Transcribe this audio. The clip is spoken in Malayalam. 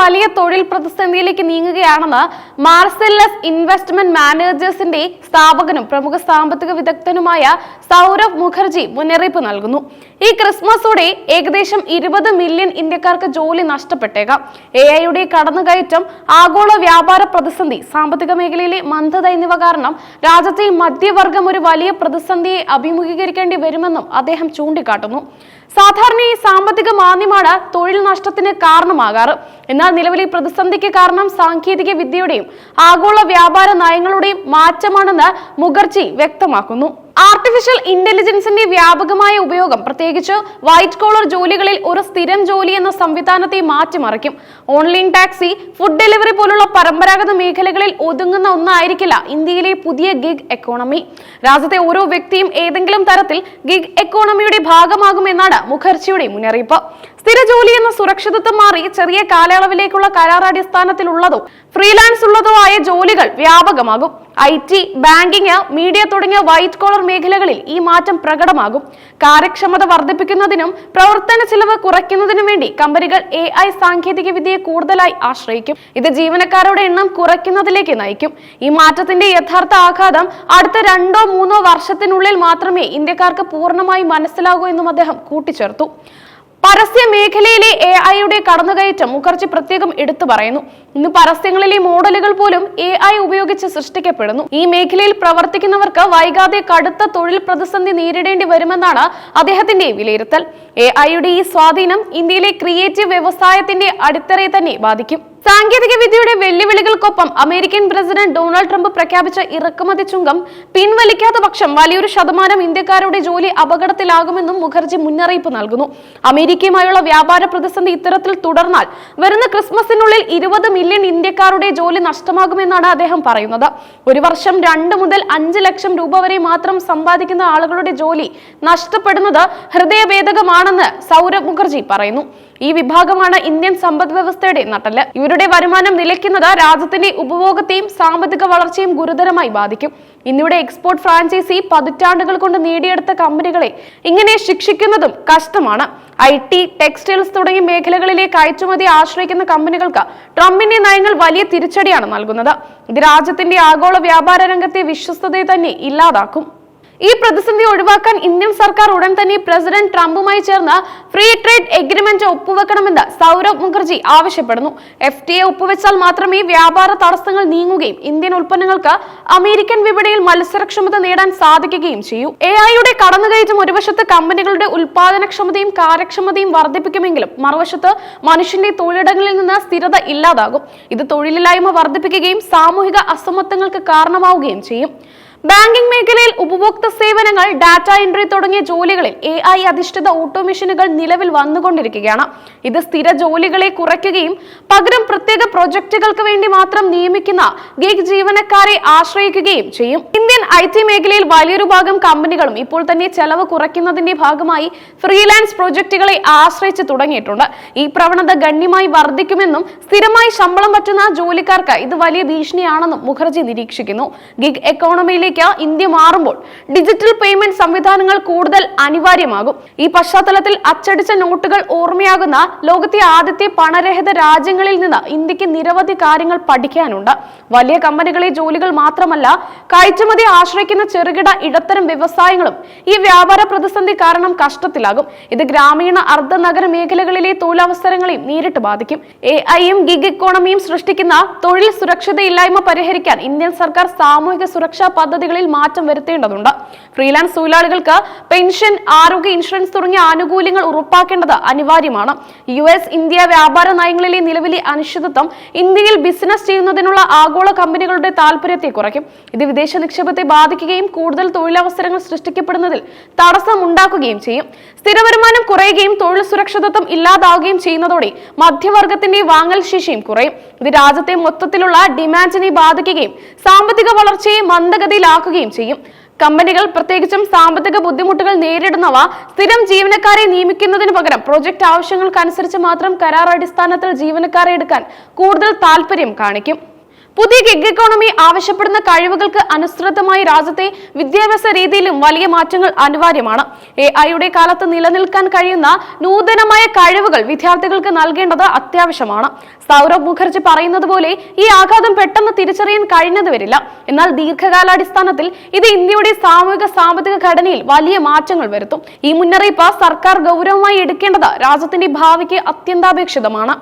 വലിയ തൊഴിൽ പ്രതിസന്ധിയിലേക്ക് നീങ്ങുകയാണെന്ന് മാർസെല്ലസ് ഇൻവെസ്റ്റ്മെന്റ് മാനേജേഴ്സിന്റെ സ്ഥാപകനും പ്രമുഖ സാമ്പത്തിക വിദഗ്ധനുമായ സൗരഭ് മുഖർജി മുന്നറിയിപ്പ് നൽകുന്നു. ഈ ക്രിസ്മസോടെ ഏകദേശം ഇരുപത് മില്യൺ ഇന്ത്യക്കാർക്ക് ജോലി നഷ്ടപ്പെട്ടേക്കാം. എ ഐയുടെ കടന്നുകയറ്റം ആഗോള വ്യാപാര പ്രതിസന്ധി സാമ്പത്തിക മേഖലയിലെ മന്ദത എന്നിവ കാരണം രാജ്യത്തെ മധ്യവർഗം ഒരു വലിയ പ്രതിസന്ധിയെ അഭിമുഖീകരിക്കേണ്ടി വരുമെന്നും അദ്ദേഹം ചൂണ്ടിക്കാട്ടുന്നു. സാധാരണ ഈ സാമ്പത്തിക മാന്ദ്യമാണ് തൊഴിൽ നഷ്ടത്തിന് കാരണമാകാറ്. എന്നാൽ നിലവിലെ പ്രതിസന്ധിക്ക് കാരണം സാങ്കേതിക വിദ്യയുടെയും ആഗോള വ്യാപാര നയങ്ങളുടെയും മാറ്റമാണെന്ന് മുഖർജി വ്യക്തമാക്കുന്നു. ആർട്ടിഫിഷ്യൽ ഇന്റലിജൻസിന്റെ വ്യാപകമായ ഉപയോഗം പ്രത്യേകിച്ച് വൈറ്റ് കോളർ ജോലികളിൽ ഒരു സ്ഥിരം ജോലി എന്ന സംവിധാനത്തെ മാറ്റിമറിക്കും. ഓൺലൈൻ ടാക്സി ഫുഡ് ഡെലിവറി പോലുള്ള പരമ്പരാഗത മേഖലകളിൽ ഒതുങ്ങുന്ന ഒന്നായിരിക്കില്ല ഇന്ത്യയിലെ പുതിയ ഗിഗ് എക്കോണമി രാജ്യത്തെ ഓരോ വ്യക്തിയും ഏതെങ്കിലും തരത്തിൽ ഗിഗ് എക്കോണമിയുടെ ഭാഗമാകുമെന്നാണ് മുഖർജിയുടെ മുന്നറിയിപ്പ്. സ്ഥിര ജോലി എന്ന സുരക്ഷിതത്വം മാറി ചെറിയ കാലയളവിലേക്കുള്ള കരാർ അടിസ്ഥാനത്തിലുള്ളതോ ഫ്രീലാൻസ് ഉള്ളതോ ആയ ജോലികൾ വ്യാപകമാകും. ഐ ടി ബാങ്കിങ് മീഡിയ തുടങ്ങിയ വൈറ്റ് കോളർ മേഖലകളിൽ ഈ മാറ്റം പ്രകടമാകും. കാര്യക്ഷമത വർദ്ധിപ്പിക്കുന്നതിനും പ്രവർത്തന ചെലവ് കുറയ്ക്കുന്നതിനും വേണ്ടി കമ്പനികൾ എ ഐ സാങ്കേതിക വിദ്യയെ കൂടുതലായി ആശ്രയിക്കും. ഇത് ജീവനക്കാരുടെ എണ്ണം കുറയ്ക്കുന്നതിലേക്ക് നയിക്കും. ഈ മാറ്റത്തിന്റെ യഥാർത്ഥ ആഘാതം അടുത്ത രണ്ടോ മൂന്നോ വർഷത്തിനുള്ളിൽ മാത്രമേ ഇന്ത്യക്കാർക്ക് പൂർണമായി മനസ്സിലാകൂ എന്നും അദ്ദേഹം കൂട്ടിച്ചേർത്തു. പരസ്യ മേഖലയിലെ എ ഐയുടെ കടന്നുകയറ്റം മുഖർജി പ്രത്യേകം എടുത്തു പറയുന്നു. ഇന്ന് പരസ്യങ്ങളിലെ മോഡലുകൾ പോലും എ ഐ ഉപയോഗിച്ച് സൃഷ്ടിക്കപ്പെടുന്നു. ഈ മേഖലയിൽ പ്രവർത്തിക്കുന്നവർക്ക് വൈകാതെ കടുത്ത തൊഴിൽ പ്രതിസന്ധി നേരിടേണ്ടി വരുമെന്നാണ് അദ്ദേഹത്തിന്റെ വിലയിരുത്തൽ. എ ഐയുടെ ഈ സ്വാധീനം ഇന്ത്യയിലെ ക്രിയേറ്റീവ് വ്യവസായത്തിന്റെ അടിത്തറയെ തന്നെ ബാധിക്കും. സാങ്കേതിക വിദ്യയുടെ വെല്ലുവിളികൾക്കൊപ്പം അമേരിക്കൻ പ്രസിഡന്റ് ഡൊണാൾഡ് ട്രംപ് പ്രഖ്യാപിച്ച ഇറക്കുമതി ചുങ്കം പിൻവലിക്കാത്ത പക്ഷം വലിയൊരു ശതമാനം ഇന്ത്യക്കാരുടെ ജോലി അപകടത്തിലാകുമെന്നും മുഖർജി മുന്നറിയിപ്പ് നൽകുന്നു. അമേരിക്കയുമായുള്ള വ്യാപാര പ്രതിസന്ധി ഇത്തരത്തിൽ തുടർന്നാൽ വരുന്ന ക്രിസ്മസിനുള്ളിൽ ഇരുപത് മില്യൺ ഇന്ത്യക്കാരുടെ ജോലി നഷ്ടമാകുമെന്നാണ് അദ്ദേഹം പറയുന്നത്. ഒരു വർഷം രണ്ട് മുതൽ അഞ്ച് ലക്ഷം രൂപ വരെ മാത്രം സമ്പാദിക്കുന്ന ആളുകളുടെ ജോലി നഷ്ടപ്പെടുന്നത് ഹൃദയഭേദകമാണെന്ന് സൗരഭ് മുഖർജി പറയുന്നു. ഈ വിഭാഗമാണ് ഇന്ത്യൻ സമ്പദ് വ്യവസ്ഥയുടെ നട്ടൽ ഇവരുടെ വരുമാനം നിലയ്ക്കുന്നത് രാജ്യത്തിന്റെ ഉപഭോഗത്തെയും സാമ്പത്തിക വളർച്ചയും ഗുരുതരമായി ബാധിക്കും. ഇന്ത്യയുടെ എക്സ്പോർട്ട് ഫ്രാഞ്ചൈസി പതിറ്റാണ്ടുകൾ കൊണ്ട് നേടിയെടുത്ത കമ്പനികളെ ഇങ്ങനെ ശിക്ഷിക്കുന്നതും കഷ്ടമാണ്. ഐ ടി ടെക്സ്റ്റൈൽസ് തുടങ്ങിയ മേഖലകളിലെ കയറ്റുമതി ആശ്രയിക്കുന്ന കമ്പനികൾക്ക് ട്രംപിന്റെ നയങ്ങൾ വലിയ തിരിച്ചടിയാണ് നൽകുന്നത്. ഇത് രാജ്യത്തിന്റെ ആഗോള വ്യാപാര രംഗത്തെ വിശ്വസ്തതയെ തന്നെ ഇല്ലാതാക്കും. ഈ പ്രതിസന്ധി ഒഴിവാക്കാൻ ഇന്ത്യൻ സർക്കാർ ഉടൻ തന്നെ പ്രസിഡന്റ് ട്രംപുമായി ചേർന്ന് ഫ്രീ ട്രേഡ് എഗ്രിമെന്റ് ഒപ്പുവെക്കണമെന്ന് സൗരവ് മുഖർജി ആവശ്യപ്പെടുന്നു. എഫ് ടി എ ഒപ്പുവെച്ചാൽ മാത്രമേ വ്യാപാര തടസ്സങ്ങൾ നീങ്ങുകയും ഇന്ത്യൻ ഉൽപ്പന്നങ്ങൾക്ക് അമേരിക്കൻ വിപണിയിൽ മത്സരക്ഷമത നേടാൻ സാധിക്കുകയും ചെയ്യൂ. എ ഐയുടെ കടന്നുകയറ്റം ഒരു വശത്ത് കമ്പനികളുടെ ഉൽപാദനക്ഷമതയും കാര്യക്ഷമതയും വർദ്ധിപ്പിക്കുമെങ്കിലും മറുവശത്ത് മനുഷ്യന്റെ തൊഴിലിടങ്ങളിൽ നിന്ന് സ്ഥിരത ഇല്ലാതാകും. ഇത് തൊഴിലില്ലായ്മ വർദ്ധിപ്പിക്കുകയും സാമൂഹിക അസമത്വങ്ങൾക്ക് കാരണമാവുകയും ചെയ്യും. ബാങ്കിംഗ് മേഖലയിൽ ഉപഭോക്തൃ സേവനങ്ങൾ ഡാറ്റ എൻട്രി തുടങ്ങിയ ജോലികളിൽ എ ഐ അധിഷ്ഠിത ഓട്ടോമേഷനുകൾ നിലവിൽ വന്നുകൊണ്ടിരിക്കുകയാണ്. ഇത് സ്ഥിര ജോലികളെ കുറയ്ക്കുകയും പകരം പ്രത്യേക പ്രൊജക്ടുകൾക്ക് വേണ്ടി മാത്രം നിയമിക്കുന്ന ഗിഗ് ജീവനക്കാരെ ആശ്രയിക്കുകയും ചെയ്യും. ഇന്ത്യൻ ഐ ടി മേഖലയിൽ വലിയൊരു ഭാഗം കമ്പനികളും ഇപ്പോൾ തന്നെ ചെലവ് കുറയ്ക്കുന്നതിന്റെ ഭാഗമായി ഫ്രീലാൻസ് പ്രൊജക്ടുകളെ ആശ്രയിച്ച് തുടങ്ങിയിട്ടുണ്ട്. ഈ പ്രവണത ഗണ്യമായി വർദ്ധിക്കുമെന്നും സ്ഥിരമായി ശമ്പളം പറ്റുന്ന ജോലിക്കാർക്ക് ഇത് വലിയ ഭീഷണിയാണെന്നും മുഖർജി നിരീക്ഷിക്കുന്നു. ഗിഗ് എക്കോണമിയിലേക്ക് ഇന്ത്യ മാറുമ്പോൾ ഡിജിറ്റൽ പേയ്മെന്റ് സംവിധാനങ്ങൾ കൂടുതൽ അനിവാര്യമാകും. ഈ പശ്ചാത്തലത്തിൽ അച്ചടിച്ച നോട്ടുകൾ ഓർമ്മയാകുന്ന ലോകത്തെ ആദ്യത്തെ പണരഹിത രാജ്യങ്ങളിൽ നിന്ന് ഇന്ത്യയ്ക്ക് നിരവധി കാര്യങ്ങൾ പഠിക്കാനുണ്ട്. വലിയ കമ്പനികളെ ജോലികൾ മാത്രമല്ല കയറ്റുമതി ആശ്രയിക്കുന്ന ചെറുകിട ഇടത്തരം വ്യവസായങ്ങളും ഈ വ്യാപാര പ്രതിസന്ധി കാരണം കഷ്ടത്തിലാകും. ഇത് ഗ്രാമീണ അർദ്ധ നഗര മേഖലകളിലെ തൊഴിലവസരങ്ങളെയും നേരിട്ട് ബാധിക്കും. എ ഐയും ഗിഗ് ഇക്കോണമിയും സൃഷ്ടിക്കുന്ന തൊഴിൽ സുരക്ഷിതയില്ലായ്മ പരിഹരിക്കാൻ ഇന്ത്യൻ സർക്കാർ സാമൂഹിക സുരക്ഷാ പദ്ധതികളിൽ മാറ്റം വരുത്തേണ്ടതുണ്ട്. ഫ്രീലാൻസ് തൊഴിലാളികൾക്ക് പെൻഷൻ ആരോഗ്യ ഇൻഷുറൻസ് തുടങ്ങിയ ആനുകൂല്യങ്ങൾ ഉറപ്പാക്കേണ്ടത് അനിവാര്യമാണ്. യു എസ് ഇന്ത്യ വ്യാപാര നയങ്ങളിലെ നിലവിലെ അനിശ്ചിതത്വം ഇന്ത്യയിൽ ബിസിനസ് ചെയ്യുന്നതിനുള്ള ആഗോള കമ്പനികളുടെ താല്പര്യത്തെ കുറയ്ക്കും. ഇത് വിദേശ നിക്ഷേപത്തെ ബാധിക്കുകയും കൂടുതൽ തൊഴിലവസരങ്ങൾ സൃഷ്ടിക്കപ്പെടുന്നതിൽ തടസ്സമുണ്ടാക്കുകയും ചെയ്യും. സ്ഥിരവരുമാനം കുറയുകയും തൊഴിൽ സുരക്ഷിതത്വം ഇല്ലാതാവുകയും ചെയ്യുന്നതോടെ മധ്യവർഗത്തിന്റെ വാങ്ങൽ ശേഷിയും കുറയും. ഇത് രാജ്യത്തെ മൊത്തത്തിലുള്ള ഡിമാൻഡിനെ ബാധിക്കുകയും സാമ്പത്തിക വളർച്ചയെ മന്ദഗതിയിലാക്കുകയും ചെയ്യും. കമ്പനികൾ പ്രത്യേകിച്ചും സാമ്പത്തിക ബുദ്ധിമുട്ടുകൾ നേരിടുന്നവ സ്ഥിരം ജീവനക്കാരെ നിയമിക്കുന്നതിന് പകരം പ്രൊജക്ട് ആവശ്യങ്ങൾക്കനുസരിച്ച് മാത്രം കരാർ അടിസ്ഥാനത്തിൽ ജീവനക്കാരെ എടുക്കാൻ കൂടുതൽ താല്പര്യം കാണിക്കും. പുതിയ ഗിഗ് എക്കോണമി ആവശ്യപ്പെടുന്ന കഴിവുകൾക്ക് അനുസൃതമായി രാജ്യത്തെ വിദ്യാഭ്യാസ രീതിയിലും വലിയ മാറ്റങ്ങൾ അനിവാര്യമാണ്. എ ഐയുടെ കാലത്ത് നിലനിൽക്കാൻ കഴിയുന്ന നൂതനമായ കഴിവുകൾ വിദ്യാർത്ഥികൾക്ക് നൽകേണ്ടത് അത്യാവശ്യമാണ്. സൗരഭ് മുഖർജി പറയുന്നത് പോലെ ഈ ആഘാതം പെട്ടെന്ന് തിരിച്ചറിയാൻ കഴിഞ്ഞത് വരില്ല. എന്നാൽ ദീർഘകാലാടിസ്ഥാനത്തിൽ ഇത് ഇന്ത്യയുടെ സാമൂഹിക സാമ്പത്തിക ഘടനയിൽ വലിയ മാറ്റങ്ങൾ വരുത്തും. ഈ മുന്നറിയിപ്പ് സർക്കാർ ഗൗരവമായി എടുക്കേണ്ടത് രാജ്യത്തിന്റെ ഭാവിക്ക് അത്യന്താപേക്ഷിതമാണ്.